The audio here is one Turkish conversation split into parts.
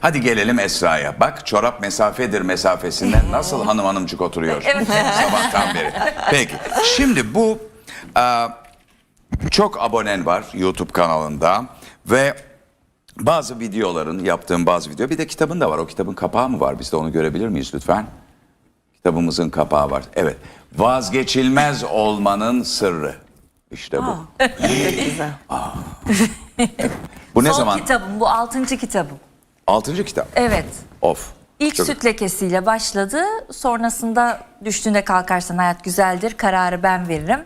Hadi gelelim Esra'ya. Bak çorap mesafedir mesafesinden nasıl hanım hanımcık oturuyor sabahtan beri. Peki şimdi bu e, çok abonen var YouTube kanalında ve bazı videoların yaptığım bazı video bir de kitabın da var. O kitabın kapağı mı var? Biz de onu görebilir miyiz lütfen? Kitabımızın kapağı var. Evet. Vazgeçilmez olmanın sırrı. İşte bu. Aa. bu ne Son zaman? kitabım bu altıncı kitabım. Altıncı kitap. Evet. Of. İlk Çok- süt lekesiyle başladı. Sonrasında düştüğünde kalkarsan hayat güzeldir. Kararı ben veririm.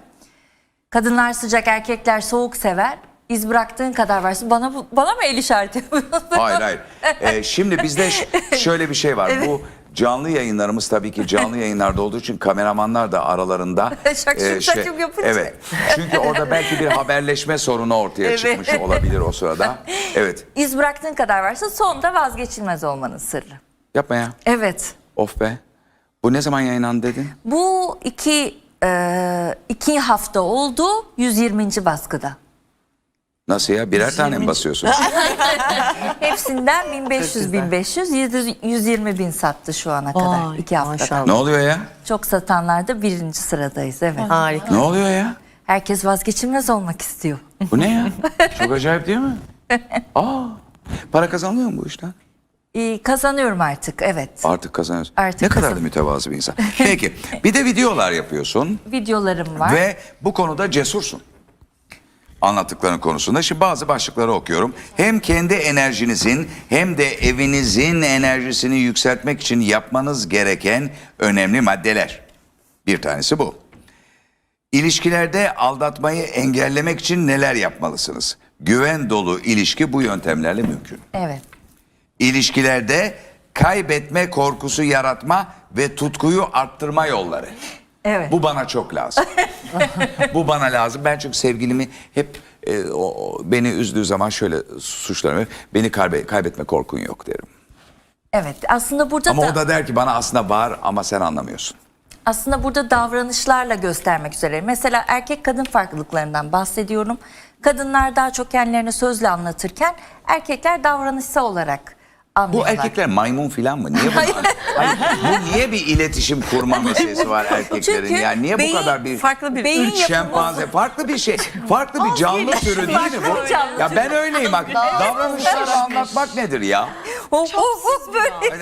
Kadınlar sıcak, erkekler soğuk sever. İz bıraktığın kadar varsın. Bana bana mı el işareti yapıyorsun? Hayır hayır. Ee, şimdi bizde şöyle bir şey var. Bu canlı yayınlarımız tabii ki canlı yayınlarda olduğu için kameramanlar da aralarında e, Şakşuk şakşuk yapınca. Evet. Çünkü orada belki bir haberleşme sorunu ortaya Evet. çıkmış olabilir o sırada. Evet. İz bıraktığın kadar varsa sonunda vazgeçilmez olmanın sırrı. Yapma ya. Evet. Of be. Bu ne zaman yayınlandı dedin? Bu iki, e, iki hafta oldu 120. baskıda. Nasıl ya? Birer tane mi basıyorsun? Hepsinden 1500 1500 100 120 bin sattı şu ana kadar Vay, iki haftada. maşallah. ne oluyor ya? Çok satanlarda birinci sıradayız evet. Harika. Ne oluyor ya? Herkes vazgeçilmez olmak istiyor. Bu ne ya? Çok acayip değil mi? Aa. Para kazanılıyor mu bu işten? Ee, kazanıyorum artık evet. Artık kazanıyorsun. Artık ne kadar da kazan- mütevazı bir insan. Peki bir de videolar yapıyorsun Videolarım var. ve bu konuda cesursun. Anlattıkların konusunda. Şimdi bazı başlıkları okuyorum. Hem kendi enerjinizin hem de evinizin enerjisini yükseltmek için yapmanız gereken önemli maddeler. Bir tanesi bu. İlişkilerde aldatmayı engellemek için neler yapmalısınız? Güven dolu ilişki bu yöntemlerle mümkün. Evet. İlişkilerde kaybetme korkusu yaratma ve tutkuyu arttırma yolları. Evet. Bu bana çok lazım. Bu bana lazım. Ben çünkü sevgilimi hep e, o, beni üzdüğü zaman şöyle suçlarım. Beni kaybe- kaybetme korkun yok derim. Evet. Aslında burada Ama da, o da der ki bana aslında var ama sen anlamıyorsun. aslında burada davranışlarla göstermek üzere. Mesela erkek kadın farklılıklarından bahsediyorum. Kadınlar daha çok kendilerini sözle anlatırken erkekler davranışsal olarak Bu anlıyorlar. erkekler maymun filan mı? Niye bu? Hayır, bu niye bir iletişim kurma meselesi var erkeklerin? Çünkü yani niye bu beyin- kadar bir farklı bir beyin üç yapımı- şempanze farklı bir şey. Farklı bir canlı türü değil mi bu? canlı Ya ben öyleyim bak. Davranışları anlatmak nedir ya? Of, of, of, böyle.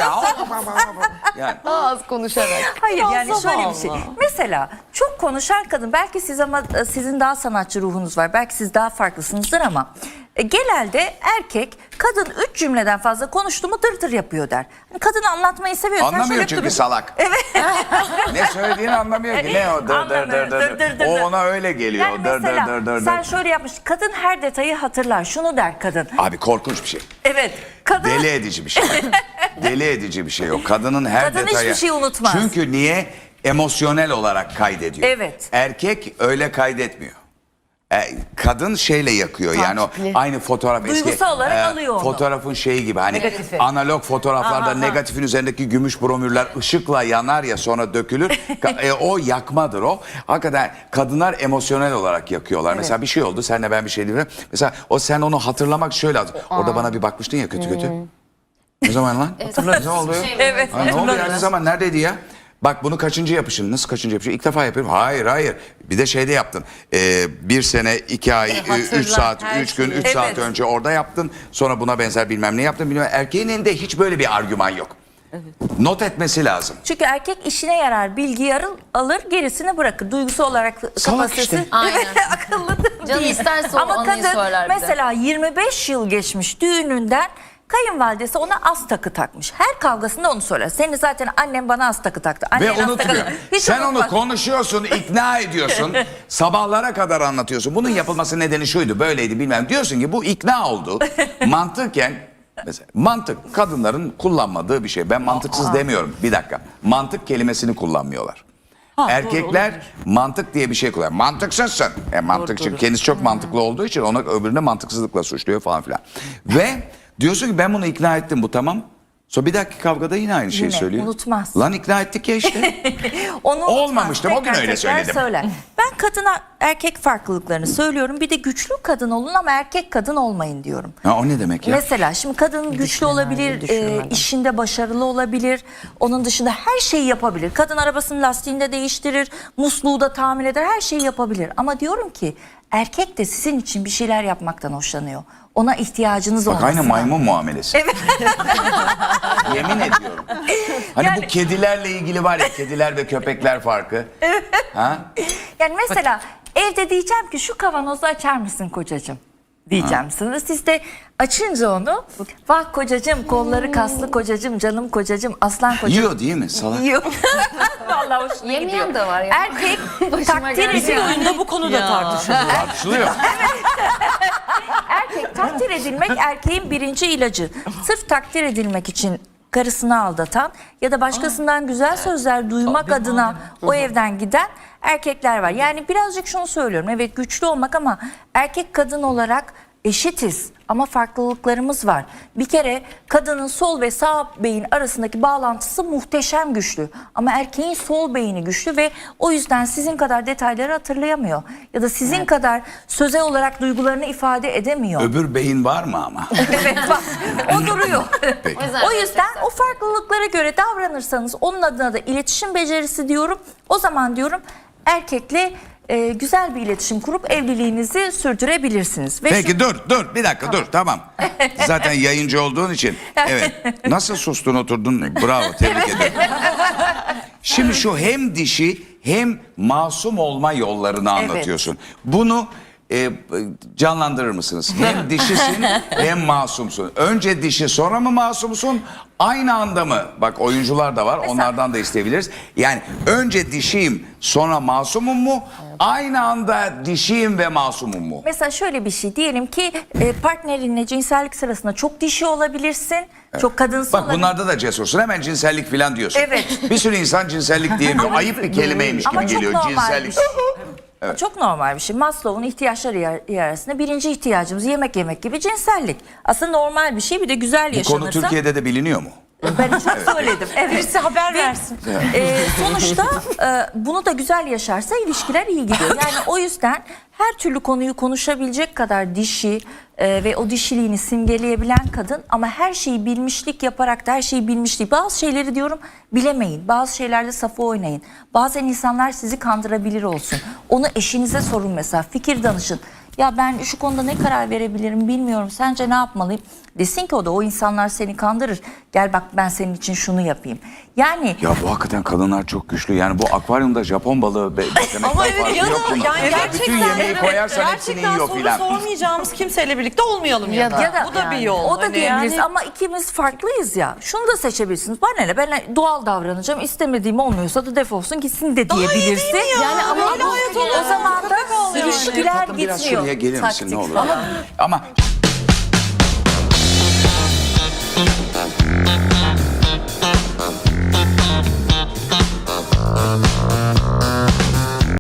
Yani Daha az konuşarak. Hayır yani Allah şöyle bir şey. Allah. Mesela çok konuşan kadın belki siz ama e, sizin daha sanatçı ruhunuz var. Belki siz daha farklısınızdır ama e, genelde erkek kadın üç cümleden fazla konuştu mu dır dır yapıyor der. Hani kadın anlatmayı seviyor. sen Anlamıyor şöyle çünkü dur- salak. ne söylediğini anlamıyor ki. Ne o dır dır Anlamıyor. dır dır. Dır dır dır O dır. ona öyle geliyor. Yani dır dır mesela dır dır sen dır. şöyle yapmış. Kadın her detayı hatırlar. Şunu der kadın. Abi korkunç bir şey. Evet. Kadın Deli edici bir şey. Deli edici bir şey o. Kadının her Kadın detayı. hiçbir şey unutmaz. Çünkü niye? Emosyonel olarak kaydediyor. Evet. Erkek öyle kaydetmiyor. E, kadın şeyle yakıyor yani o Takipli. aynı fotoğraf eski Duygusal olarak alıyor onu. fotoğrafın şeyi gibi hani Negatifi. analog fotoğraflarda Aha. negatifin üzerindeki gümüş bromürler ışıkla yanar ya sonra dökülür. Ka- e, o yakmadır o. Hakikaten kadınlar emosyonel olarak yakıyorlar. Mesela bir şey oldu senle ben bir şey diyorum mesela o sen onu hatırlamak şöyle lazım orada bana bir bakmıştın ya kötü kötü. Ne zaman lan? Ne oldu? Evet. Ha, ne oldu ya? Ne zaman? Neredeydi ya? Bak bunu kaçıncı yapışın? Nasıl kaçıncı yapışın? İlk defa yapıyorum. Hayır hayır. Bir de şeyde yaptın. Ee, bir sene, iki ay, e, üç saat, her üç gün, şeyi. üç saat Evet. önce orada yaptın. Sonra buna benzer bilmem ne yaptın. Bilmem. Erkeğin elinde hiç böyle bir argüman yok. Not etmesi lazım. Çünkü erkek işine yarar, bilgiyi alır, alır gerisini bırakır. Duygusu olarak kapasitesi. işte. Aynen. akıllı Canı değil. isterse o Ama anıyı mesela 25 yıl geçmiş düğününden kayınvalidesi ona az takı takmış. Her kavgasında onu söyler. Senin zaten annem bana az takı taktı. Annen Ve az takı. Hiç Sen onu unutmaz. konuşuyorsun, ikna ediyorsun. sabahlara kadar anlatıyorsun. Bunun yapılması nedeni şuydu, böyleydi bilmem. Diyorsun ki bu ikna oldu. Mantıken mesela mantık kadınların kullanmadığı bir şey. Ben mantıksız demiyorum. Bir dakika. Mantık kelimesini kullanmıyorlar. Erkekler mantık diye bir şey kullanıyor. Mantıksızsın. E, mantık çünkü kendisi çok mantıklı olduğu için ona öbürüne mantıksızlıkla suçluyor falan filan. Ve diyorsun ki ben bunu ikna ettim bu tamam. So bir dahaki kavgada yine aynı şeyi Yine, söylüyor. unutmaz. Lan ikna ettik ya işte. Onu unutmaz. Olmamıştım, o gün Tekrar öyle tekrar söyledim. Söyler. Ben kadına erkek farklılıklarını söylüyorum. Bir de güçlü kadın olun ama erkek kadın olmayın diyorum. ha, o ne demek ya? Mesela şimdi kadın güçlü olabilir, e, işinde başarılı olabilir. Onun dışında her şeyi yapabilir. Kadın arabasının lastiğini de değiştirir, musluğu da tamir eder, her şeyi yapabilir. Ama diyorum ki erkek de sizin için bir şeyler yapmaktan hoşlanıyor. Ona ihtiyacınız Bak olmasına. aynı maymun muamelesi. Evet. Yemin ediyorum. Hani bu kedilerle ilgili var ya kediler ve köpekler farkı. Ha? Yani mesela evde diyeceğim ki şu kavanozu açar mısın kocacığım? Diyeceğim sana. Siz de açınca onu vah kocacığım kolları kaslı kocacığım canım kocacığım aslan kocacığım. Yiyor değil mi salak? Yiyor. Vallahi hoşuna Yemeyen gidiyor. de var ya. Erkek takdir ediyor. oyunda bu konuda tartışılıyor. Tartışılıyor. Erkek takdir edilmek erkeğin birinci ilacı. Sırf takdir edilmek için karısını aldatan ya da başkasından güzel sözler duymak adına o evden giden erkekler var. Yani birazcık şunu söylüyorum. Evet güçlü olmak ama erkek kadın olarak eşitiz ama farklılıklarımız var. Bir kere kadının sol ve sağ beyin arasındaki bağlantısı muhteşem güçlü. Ama erkeğin sol beyni güçlü ve o yüzden sizin kadar detayları hatırlayamıyor. Ya da sizin kadar sözel olarak duygularını ifade edemiyor. Öbür beyin var mı ama? evet bak o duruyor. Peki. o yüzden o farklılıklara göre davranırsanız onun adına da iletişim becerisi diyorum. O zaman diyorum erkekle e, güzel bir iletişim kurup evliliğinizi sürdürebilirsiniz. Ve şu- Peki dur dur bir dakika dur tamam. Zaten yayıncı olduğun için. Evet. Nasıl sustun oturdun? Bravo tebrik ederim. Şimdi şu hem dişi hem masum olma yollarını anlatıyorsun. Bunu e, canlandırır mısınız? Hem dişisin hem masumsun. Önce dişi sonra mı masumsun? Aynı anda mı? Bak oyuncular da var onlardan da isteyebiliriz. Yani önce dişiyim sonra masumum mu? Aynı anda dişiyim ve masumum mu? Mesela şöyle bir şey diyelim ki e, partnerinle cinsellik sırasında çok dişi olabilirsin. Çok kadınsı Bak olabilirsin. bunlarda da cesursun hemen cinsellik falan diyorsun. Evet. Bir sürü insan cinsellik diyemiyor. Ayıp bir kelimeymiş Ama gibi çok geliyor cinsellik. şey. Çok normal bir şey. Maslow'un ihtiyaçları yer- yer arasında birinci ihtiyacımız yemek yemek gibi cinsellik. Aslında normal bir şey bir de güzel Bu yaşanırsa. konu Türkiye'de de biliniyor mu? Ben çok söyledim. Evet. Birisi haber Ve, versin. e, sonuçta e, bunu da güzel yaşarsa ilişkiler iyi gidiyor. Yani o yüzden her türlü konuyu konuşabilecek kadar dişi e, ve o dişiliğini simgeleyebilen kadın ama her şeyi bilmişlik yaparak da her şeyi bilmişlik. Bazı şeyleri diyorum bilemeyin. Bazı şeylerde safı oynayın. Bazen insanlar sizi kandırabilir olsun. Onu eşinize sorun mesela. Fikir danışın. Ya ben şu konuda ne karar verebilirim bilmiyorum. Sence ne yapmalıyım? Desin ki o da o insanlar seni kandırır. Gel bak ben senin için şunu yapayım. Yani Ya bu hakikaten kadınlar çok güçlü. Yani bu akvaryumda Japon balığı be- Ama evet farkı ya yok bunun. da yani gerçekten Bütün yemeği koyarsan hepsini gerçekten yiyor soru filan. sormayacağımız kimseyle birlikte olmayalım ya, Ya da. ya Bu da bir yol. O da Hani diyebiliriz yani- ama ikimiz farklıyız ya. Şunu da seçebilirsiniz. Bana ne ben doğal davranacağım. İstemediğim olmuyorsa da defolsun gitsin de diyebilirsin. Yani ama öyle hayat olur. o zaman da ilişkiler Tatlım biraz gitmiyor. şuraya gelir misin ne Taktik olur? falan. Ama